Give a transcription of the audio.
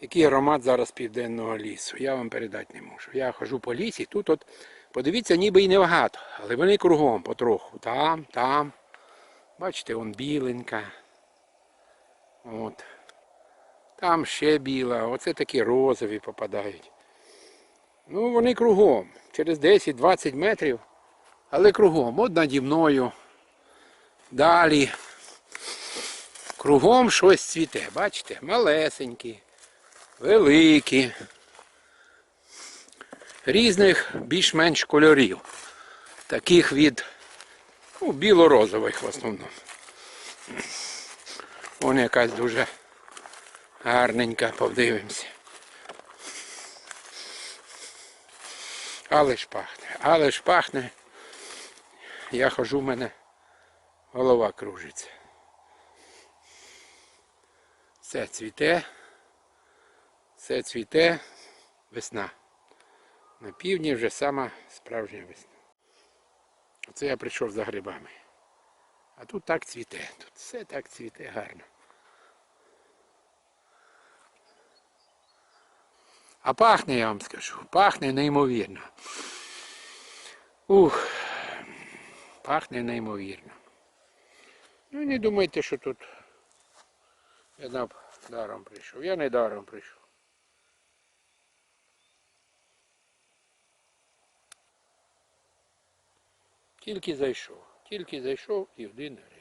Який аромат зараз південного лісу. Я вам передати не можу. Я хожу по лісі, тут от, подивіться, ніби і небагато, але вони кругом потроху. Там, там. Бачите, вон біленька. От. Там ще біла, оце такі розові попадають. Ну, вони кругом. Через 10-20 метрів, але кругом. От наді мною. Далі. Кругом щось цвіте. Бачите? Малесенькі, великі. Різних більш-менш кольорів. Таких від ну, біло-розових в основному. Вон якась дуже гарненька, подивимося. Але ж пахне, але ж пахне. Я хожу, в мене голова кружиться. Все цвіте, все цвіте, весна. На півдні вже сама справжня весна. Оце я прийшов за грибами. А тут так цвіте, тут все так цвіте гарно. А пахне, я вам скажу, пахне неймовірно. Ух, пахне неймовірно. Ну не думайте, що тут я даром прийшов. Я не даром прийшов. Тільки зайшов. Тільки зайшов і один гриб.